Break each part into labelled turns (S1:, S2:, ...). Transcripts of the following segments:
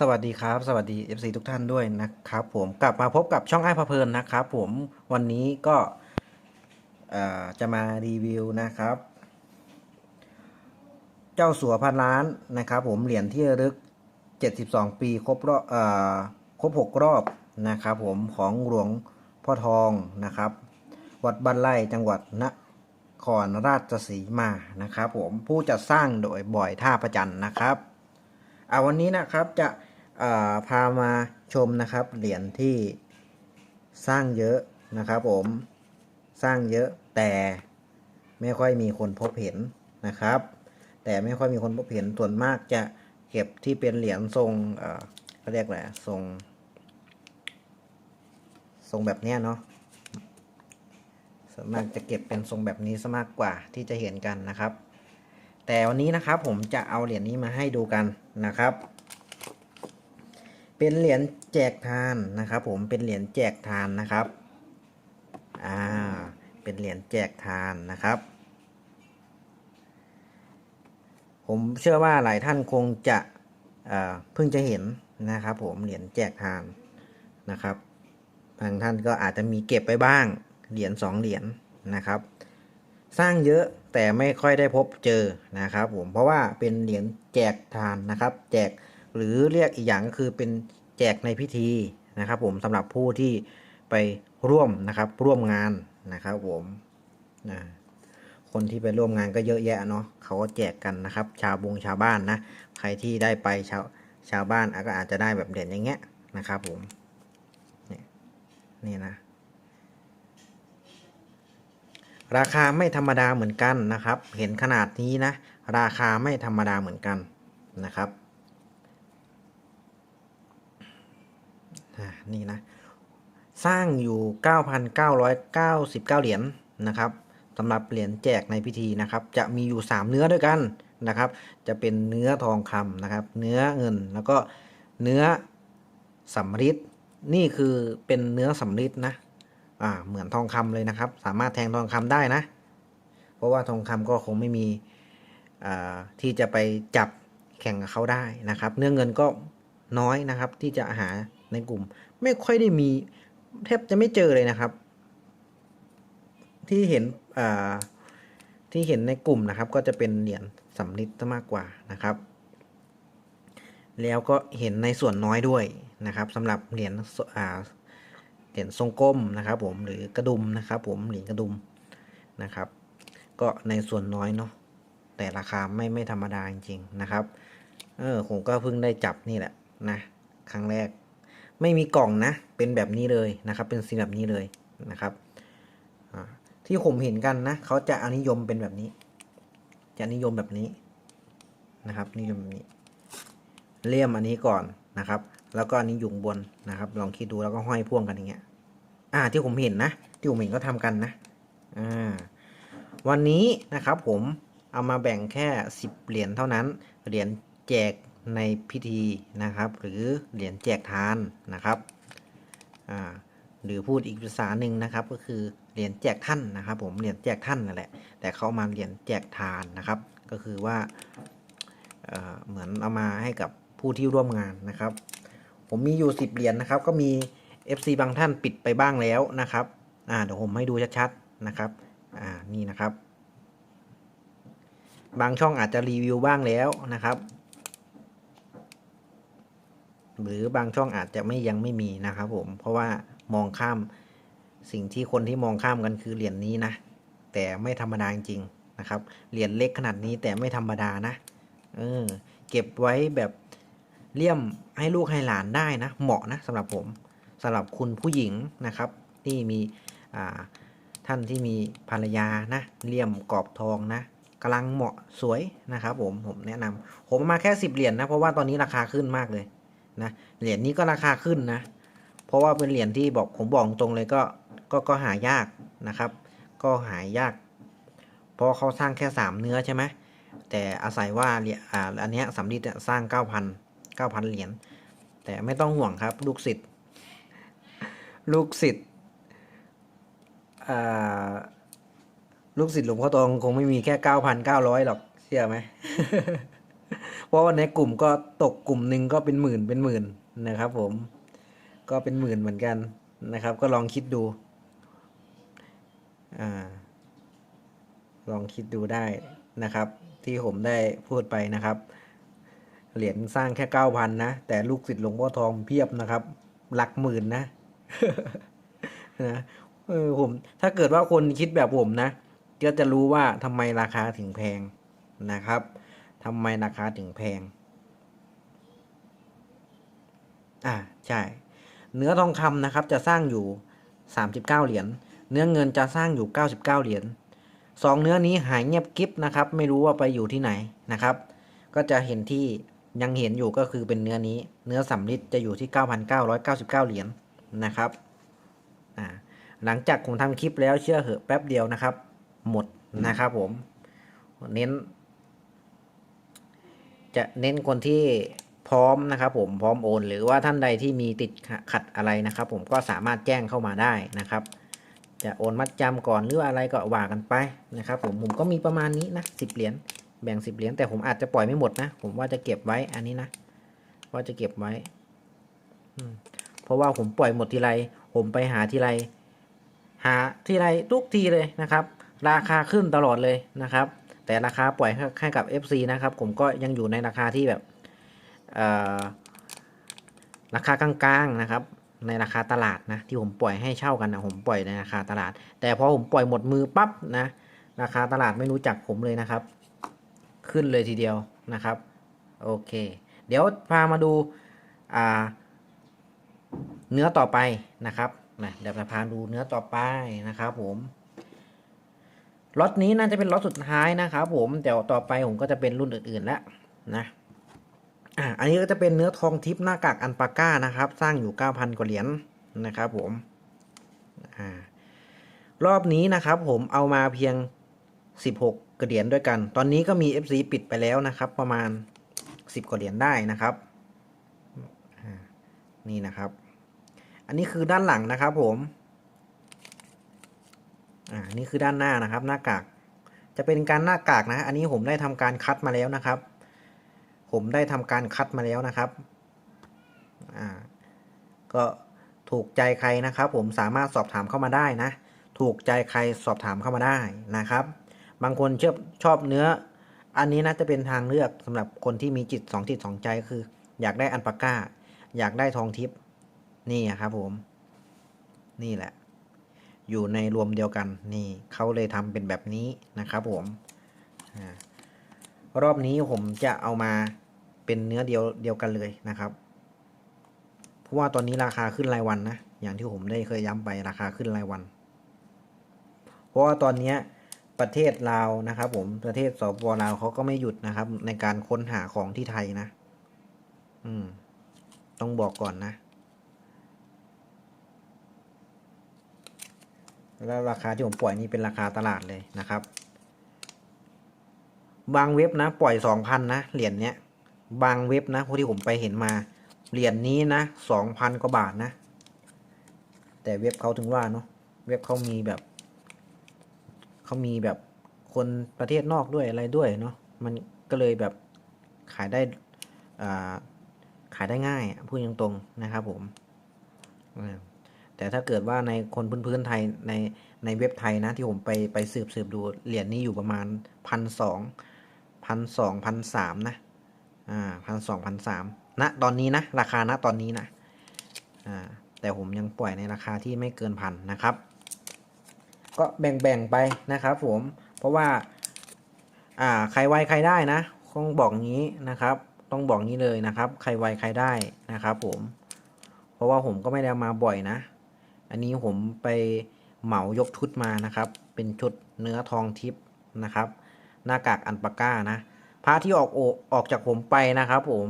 S1: สวัสดีครับ สวัสดี FC ทุกท่านด้วยนะครับผมกลับมาพบกับช่องไอ้พะเพลินนะครับผมวันนี้ก็จะมารีวิวนะครับ เจ้าสัวพันล้านนะครับผมเหรียญที่ระลึก 72 ปีครบรอบครบ 6 รอบนะครับผมของหลวงพ่อทองนะครับ วัดบ้านไร่จังหวัดนครราชสีมานะครับผมผู้จัดสร้างโดยบ่อยท่าประจันนะครับอ่าวันนี้นะครับจะ พามาชมนะครับเหรียญที่สร้างเยอะนะครับผมสร้างเยอะแต่ไม่ค่อยมีคนพบเห็นนะครับ แต่ไม่ค่อยมีคนพบเห็นส่วนมากจะเก็บที่เป็นเหรียญทรงเขาเรียกอะไรทรง ทรงแบบนี้เนาะส่วนมากจะเก็บเป็นทรงแบบนี้ซะมากกว่าที่จะเห็นกันนะครับ แต่วันนี้นะครับผมจะเอาเหรียญนี้มาให้ดูกันนะครับ เป็นเหรียญแจกทานนะครับ ผมเป็นเหรียญแจกทานนะครับอ่าเป็นเหรียญแจกทานนะครับ ผมเชื่อว่าหลายท่านคงจะเอ่อเพิ่งจะเห็นนะครับ ผมเหรียญแจกทานนะครับบางท่านก็อาจจะมีเก็บไปบ้าง เหรียญสองเหรียญนะครับ สร้างเยอะแต่ไม่ค่อยได้พบเจอนะครับ ผมเพราะว่าเป็นเหรียญแจกทานนะครับ แจก หรือเรียกอีกอย่างก็คือเป็นแจกในพิธีนะครับ ผมสำหรับผู้ที่ไปร่วมนะครับ ร่วมงานนะครับผมนะคนที่ไปร่วมงานก็เยอะแยะเนาะเขาก็แจกกันนะครับ ชาวบงชาวบ้านนะ ใครที่ได้ไปชาวชาวบ้านก็อาจจะได้แบบเหรียญอย่างเงี้ยนะครับ ผมนี่นี่นะ ราคาไม่ธรรมดาเหมือนกันนะครับ เห็นขนาดนี้นะ ราคาไม่ธรรมดาเหมือนกันนะครับอ่า นี่นะ สร้างอยู่ 9,999 เหรียญนะครับสำหรับเหรียญแจกในพิธีนะครับ จะมีอยู่ 3 เนื้อด้วยกันนะครับ จะเป็นเนื้อทองคำนะครับ เนื้อเงินแล้วก็เนื้อสำริดนี่คือเป็นเนื้อสำริดนะอ่าเหมือนทองคำเลยนะครับ สามารถแทงทองคำได้นะ เพราะว่าทองคำก็คงไม่มีอ่าที่จะไปจับแข่งกับเขาได้นะครับ เนื้อเงินก็น้อยนะครับที่จะหา ในกลุ่ม ไม่ค่อยได้มีแทบจะไม่เจอเลยนะครับ ที่เห็นที่เห็นในกลุ่มนะครับ ก็จะเป็นเหรียญสำริดซะมากกว่านะครับ แล้วก็เห็นในส่วนน้อยด้วยนะครับสำหรับเหรียญเหรียญทรงกลมนะครับผมหรือกระดุมนะครับ ผมเหรียญกระดุมนะครับ ก็ในส่วนน้อยเนาะแต่ราคาไม่ไม่ธรรมดาจริงๆนะครับ เออผมก็เพิ่งได้จับนี่แหละนะ ครั้งแรก ไม่มีกล่องนะ เป็นแบบนี้เลยนะครับ เป็นสีแบบนี้เลยนะครับที่ผมเห็นกันนะเขาจะอนิยมเป็นแบบนี้ จะนิยมแบบนี้นะครับ นิยมแบบนี้ เลี่ยมอันนี้ก่อนนะครับ แล้วก็อันนี้ยู่งบนนะครับ ลองคิดดูแล้วก็ห้อยพ่วงกันอย่างเงี้ย อ่า ที่ผมเห็นนะ ที่ผมเห็นก็ทำกันนะ อ่า วันนี้นะครับผมเอามาแบ่งแค่สิบเหรียญเท่านั้น เหรียญแจก ในพิธีนะครับ หรือเหรียญแจกทานนะครับหรือพูดอีกภาษาหนึ่งนะครับ ก็คือเหรียญแจกท่านนะครับ ผมเหรียญแจกท่านนั่นแหละแต่เขามาเหรียญแจกทานนะครับ ก็คือว่าเเหมือนเอามาให้กับผู้ที่ร่วมงานนะครับ ผมมีอยู่สิบเหรียญนะครับ ก็มี FC บางท่านปิดไปบ้างแล้วนะครับอ่าเดี๋ยวผมให้ดูชัดๆนะครับอ่านี่นะครับ บางช่องอาจจะรีวิวบ้างแล้วนะครับ หรือบางช่องอาจจะไม่ยังไม่มีนะครับผม เพราะว่ามองข้ามสิ่งที่คนที่มองข้ามกันคือเหรียญนี้นะ แต่ไม่ธรรมดาจริงนะครับ เหรียญเล็กขนาดนี้แต่ไม่ธรรมดานะ เออ เก็บไว้แบบเลี่ยมให้ลูกให้หลานได้นะ เหมาะนะสำหรับผมสำหรับคุณผู้หญิงนะครับ ที่มีอ่าท่านที่มีภรรยานะเลี่ยมกรอบทองนะกำลังเหมาะสวยนะครับผมผมแนะนำผมมาแค่สิบเหรียญนะ เพราะว่าตอนนี้ราคาขึ้นมากเลย นะเหรียญนี้ก็ราคาขึ้นนะ เพราะว่าเป็นเหรียญที่บอกผมบอกตรงเลยก็ก็ก็หายากนะครับ ก็หายาก เพราะเขาสร้างแค่สามเนื้อใช่ไหมแต่อาศัยว่าเหรียญอ่าอันนี้สำริดสร้างเก้าพันเก้าพันเหรียญแต่ไม่ต้องห่วงครับ ลูกศิษย์ลูกศิษย์ลูกศิษย์หลวงพ่อตองคงไม่มีแค่เก้าพันเก้าร้อยหรอกเชื่อไหม เพราะว่าในกลุ่มก็ตกกลุ่มหนึ่งก็เป็นหมื่นเป็นหมื่นนะครับ ผม ก็เป็นหมื่นเหมือนกันนะครับ ก็ลองคิดดูอ่าลองคิดดูได้นะครับ ที่ผมได้พูดไปนะครับ เหรียญสร้างแค่เก้าพันนะ แต่ลูกศิษย์หลวงพ่อทองเพียบนะครับ หลักหมื่นนะนะเออผม ถ้าเกิดว่าคนคิดแบบผมนะ ก็จะรู้ว่าทำไมราคาถึงแพงนะครับ ทำไมราคาถึงแพง อ่าใช่ เนื้อทองคำนะครับจะสร้างอยู่ 39 เหรียญ เนื้อเงินจะสร้างอยู่ 99 เหรียญสองเนื้อนี้หายเงียบกิ๊บนะครับ ไม่รู้ว่าไปอยู่ที่ไหนนะครับ ก็จะเห็นที่ยังเห็นอยู่ก็คือเป็นเนื้อนี้ เนื้อสำริดจะอยู่ที่ 9,999 เหรียญนะครับ อ่า หลังจากผมทำคลิปแล้วเชื่อเหอะแป๊บเดียวนะครับ หมดนะครับผม เน้น จะเน้นคนที่พร้อมนะครับผมพร้อมโอน หรือว่าท่านใดที่มีติดขัดอะไรนะครับ ผมก็สามารถแจ้งเข้ามาได้นะครับ จะโอนมัดจำก่อนหรืออะไรก็ว่ากันไปนะครับผมผมก็มีประมาณนี้นะสิบเหรียญแบ่งสิบเหรียญแต่ผมอาจจะปล่อยไม่หมดนะ ผมว่าจะเก็บไว้อันนี้นะว่าจะเก็บไว้เพราะว่าผมปล่อยหมดทีไรผมไปหาทีไรหาทีไรทุกทีเลยนะครับ ราคาขึ้นตลอดเลยนะครับ แต่ราคาปล่อยให้กับ FC นะครับ ผมก็ยังอยู่ในราคาที่แบบราคากลางๆนะครับ ในราคาตลาดนะที่ผมปล่อยให้เช่ากันนะผมปล่อยในราคาตลาด แต่พอผมปล่อยหมดมือปั๊บนะราคาตลาดไม่รู้จักผมเลยนะครับ ขึ้นเลยทีเดียวนะครับโอเค เดี๋ยวพามาดูเนื้อต่อไปนะครับนะเดี๋ยวจะพาดูเนื้อต่อไปนะครับผม ล็อตนี้น่าจะเป็นล็อตสุดท้ายนะครับผมแต่ต่อไปผมก็จะเป็นรุ่นอื่นๆแล้วนะอ่าอันนี้ก็จะเป็นเนื้อทองทิพย์หน้ากากอันปาก้านะครับ สร้างอยู่ 9,000 กว่าเหรียญนะครับผมอ่ารอบนี้นะครับผมเอามาเพียง 16กระเหรียญด้วยกัน ตอนนี้ก็มี FC ปิดไปแล้วนะครับ ประมาณ 10กว่าเหรียญได้นะครับนี่นะครับ อันนี้คือด้านหลังนะครับผม อ่านี่คือด้านหน้านะครับ หน้ากาก จะเป็นการหน้ากากนะ อันนี้ผมได้ทำการคัดมาแล้วนะครับ ผมได้ทำการคัดมาแล้วนะครับ อ่า ก็ถูกใจใครนะครับ ผมสามารถสอบถามเข้ามาได้นะ ถูกใจใครสอบถามเข้ามาได้นะครับ บางคนชอบชอบเนื้อ อันนี้น่าจะเป็นทางเลือกสำหรับคนที่มีจิตสองจิตสองใจคือ อยากได้อันปาก้า อยากได้ทองทิพย์นี่อะครับผม นี่แหละ อยู่ในรวมเดียวกันนี่เขาเลยทำเป็นแบบนี้นะครับผมรอบนี้ผมจะเอามาเป็นเนื้อเดียวเดียวกันเลยนะครับ เพราะว่าตอนนี้ราคาขึ้นรายวันนะ อย่างที่ผมได้เคยย้ำไปราคาขึ้นรายวัน เพราะว่าตอนนี้ประเทศลาวนะครับ ผมประเทศสปปลาวเขาก็ไม่หยุดนะครับ ในการค้นหาของที่ไทยนะ อืม ต้องบอกก่อนนะ แล้วราคาที่ผมปล่อยนี่เป็นราคาตลาดเลยนะครับ บางเว็บนะปล่อยสองพันนะเหรียญเนี้ยบางเว็บนะพวกที่ผมไปเห็นมาเหรียญนี้นะสองพันกว่าบาทนะ แต่เว็บเขาถึงว่าเนาะเว็บเขามีแบบเขามีแบบคนประเทศนอกด้วยอะไรด้วยเนาะมันก็เลยแบบขายได้อ่าขายได้ง่ายอะพูดตรงๆนะครับผมอ่า แต่ถ้าเกิดว่าในคนพื้นๆไทยในในเว็บไทยนะที่ผมไปไปสืบสืบดูเหรียญนี้อยู่ประมาณพันสองพันสองพันสามนะอ่าพันสองพันสามณตอนนี้นะ ราคาณตอนนี้นะอ่าแต่ผมยังปล่อยในราคาที่ไม่เกินพันนะครับ ก็แบ่งๆไปนะครับ ผมเพราะว่าอ่าใครไวใครได้นะต้องบอกงี้นะครับ ต้องบอกงี้เลยนะครับ ใครไวใครได้นะครับ ผม เพราะว่าผมก็ไม่ได้มาบ่อยนะ อันนี้ผมไปเหมายกชุดมานะครับ เป็นชุดเนื้อทองทิพย์นะครับ หน้ากากอันปาก้านะพระที่ออกโอออกจากผมไปนะครับ ผม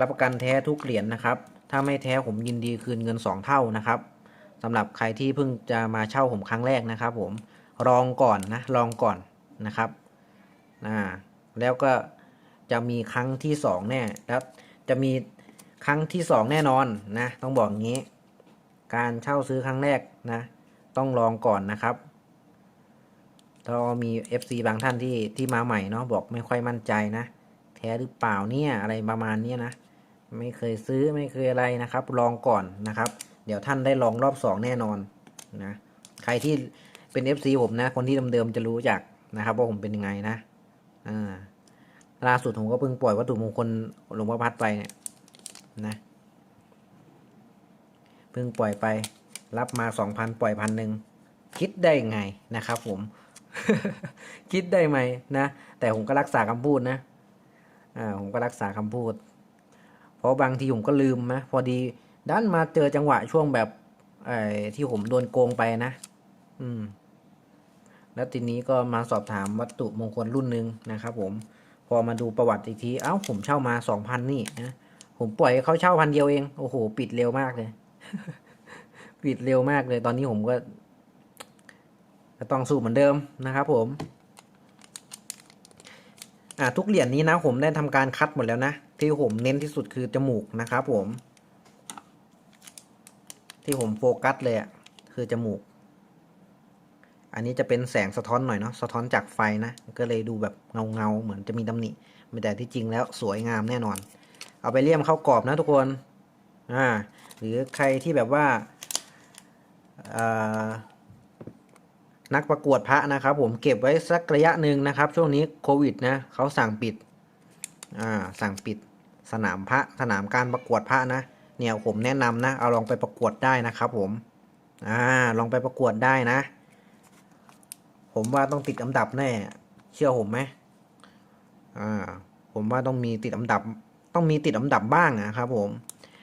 S1: รับประกันแท้ทุกเหรียญนะครับ ถ้าไม่แท้ผมยินดีคืนเงินสองเท่านะครับสำหรับใครที่เพิ่งจะมาเช่าผมครั้งแรกนะครับ ผมลองก่อนนะลองก่อนนะครับอ่าแล้วก็จะมีครั้งที่สองแน่แล้วจะมีครั้งที่สองแน่นอนนะ ต้องบอกงี้ การเช่าซื้อครั้งแรกนะ ต้องลองก่อนนะครับถ้ามี FC บางท่านที่ที่มาใหม่เนาะบอกไม่ค่อยมั่นใจนะ แท้หรือเปล่าเนี่ยอะไรประมาณนี้นะ ไม่เคยซื้อไม่เคยอะไรนะครับ ลองก่อนนะครับ เดี๋ยวท่านได้ลองรอบสองแน่นอนนะใครที่เป็น FC ผมนะ คนที่เดิมๆจะรู้จักนะครับว่าผมเป็นยังไงนะอ่าล่าสุดผมก็เพิ่งปล่อยวัตถุมงคลหลวงพ่อพัดไปเนี่ยนะ พิ่งปล่อยไป รับมาสองพันปล่อยพันหนึ่งคิดได้ไงนะครับผม คิดได้ไหมนะ แต่ผมก็รักษาคำพูดนะอ่าผมก็รักษาคำพูด เพราะบางทีผมก็ลืมนะพอดีด้านมาเจอจังหวะช่วงแบบไอ้ที่ผมโดนโกงไปนะ อืม แล้วทีนี้ก็มาสอบถามวัตถุมงคลรุ่นหนึ่งนะครับผม พอมาดูประวัติอีกที เอ้าผมเช่ามาสองพันนี่นะ ผมปล่อยเขาเช่าพันเดียวเอง โอ้โห ปิดเร็วมากเลย ปิดเร็วมากเลยตอนนี้ผมก็ก็ต้องสู้เหมือนเดิมนะครับผมอ่าทุกเหรียญนี้นะผมได้ทำการคัดหมดแล้วนะ ที่ผมเน้นที่สุดคือจมูกนะครับผม ที่ผมโฟกัสเลยอะคือจมูก อันนี้จะเป็นแสงสะท้อนหน่อยเนาะสะท้อนจากไฟนะ ก็เลยดูแบบเงาเงาเหมือนจะมีตำหนิแต่ที่จริงแล้วสวยงามแน่นอน เอาไปเลี่ยมเข้ากรอบนะทุกคนอ่า หรือใครที่แบบว่าานักประกวดพระนะครับ ผมเก็บไว้สักระยะหนึ่งนะครับ ช่วงนี้โควิดนะเขาสั่งปิดสั่งปิดสนามพระสนามการประกวดพระนะ เนี่ยผมแนะนำนะเอาลองไปประกวดได้นะครับ ผมอ่าลองไปประกวดได้นะ ผมว่าต้องติดอันดับแน่เชื่อผมไหมอ่าผมว่าต้องมีติดอันดับ ต้องมีติดอันดับบ้างนะครับ ผม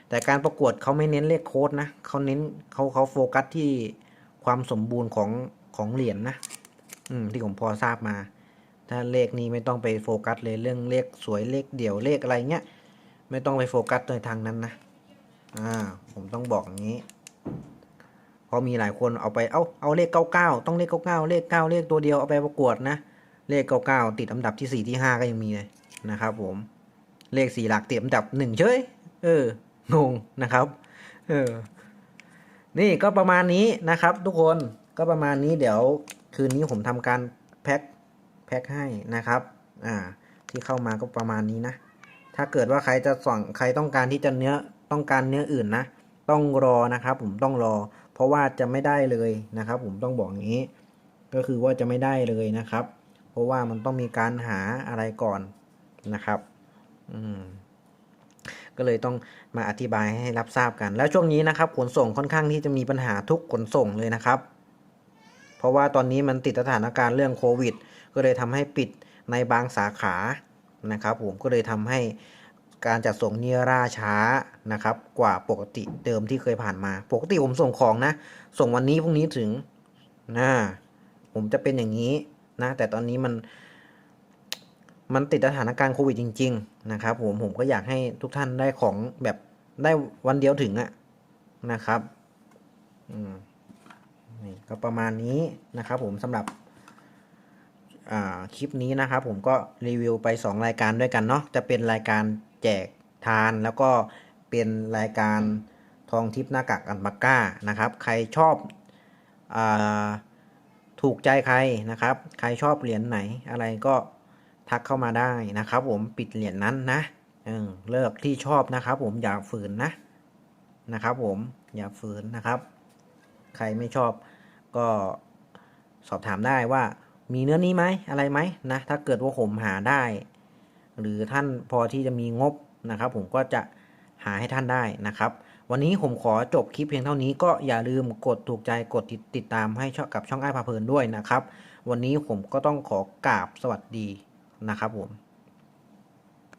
S1: แต่การประกวดเขาไม่เน้นเลขโค้ดนะเขาเน้นเขาเขาโฟกัสที่ความสมบูรณ์ของของเหรียญนนะอืมที่ผมพอทราบมา ถ้าเลขนี้ไม่ต้องไปโฟกัสเลยเรื่องเลขสวยเลขเดี่ยวเลขอะไรเงี้ยไม่ต้องไปโฟกัสในทางนั้นนะอ่าผมต้องบอกอย่างนี้เพราะมีหลายคนเอาไปเอาเอาเลขเก้าเก้าต้องเลขเก้าเก้าเลขเก้าเลขตัวเดียวเอาไปประกวดนะเลขเก้าเก้าติดอันดับที่สี่ที่ห้าก็ยังมีเลยนะครับผมเลขสี่หลักติดอันดับหนึ่งเฉยเออ งงนะครับเออนี่ก็ประมาณนี้นะครับ ทุกคนก็ประมาณนี้เดี๋ยวคืนนี้ผมทำการแพ็คแพ็คให้นะครับ อ่า ที่เข้ามาก็ประมาณนี้นะ ถ้าเกิดว่าใครจะสั่งใครต้องการที่จะเนื้อต้องการเนื้ออื่นนะ ต้องรอนะครับผมต้องรอ เพราะว่าจะไม่ได้เลยนะครับ ผมต้องบอกงนี้ ก็คือว่าจะไม่ได้เลยนะครับ เพราะว่ามันต้องมีการหาอะไรก่อนนะครับ อืม ก็เลยต้องมาอธิบายให้รับทราบกัน แล้วช่วงนี้นะครับขนส่งค่อนข้างที่จะมีปัญหาทุกขนส่งเลยนะครับ เพราะว่าตอนนี้มันติดสถานการณ์เรื่องโควิด ก็เลยทำให้ปิดในบางสาขานะครับผมก็เลยทำให้การจัดส่งเนี่ยล่าช้านะครับกว่าปกติเดิมที่เคยผ่านมา ปกติผมส่งของนะ ส่งวันนี้พรุ่งนี้ถึงนะผมจะเป็นอย่างนี้นะ แต่ตอนนี้มัน มันติดสถานการณ์โควิดจริง ๆ นะครับผมผมก็อยากให้ทุกท่านได้ของแบบได้วันเดียวถึงอะนะครับอืมนี่ก็ประมาณนี้นะครับผมสำหรับคลิปนี้นะครับผมก็รีวิวไป 2 รายการด้วยกันเนาะจะเป็นรายการแจกทานแล้วก็เป็นรายการทองทิพย์หน้ากากอันปาก้านะครับ ใครชอบอถูกใจใครนะครับ ใครชอบเหรียญไหนอะไรก็ ทักเข้ามาได้นะครับ ผมปิดเหรียญนั้นนะเออเลิกที่ชอบนะครับ ผมอย่าฝืนนะนะครับ ผมอย่าฝืนนะครับ ใครไม่ชอบก็สอบถามได้ว่ามีเนื้อนี้ไหมอะไรไหมนะถ้าเกิดว่าผมหาได้ หรือท่านพอที่จะมีงบนะครับ ผมก็จะหาให้ท่านได้นะครับ วันนี้ผมขอจบคลิปเพียงเท่านี้ก็อย่าลืมกดถูกใจกดติดตดตามให้ชองกับช่องไอ้พาเพลินด้วยนะครับ วันนี้ผมก็ต้องขอกราบสวัสดี นะครับผม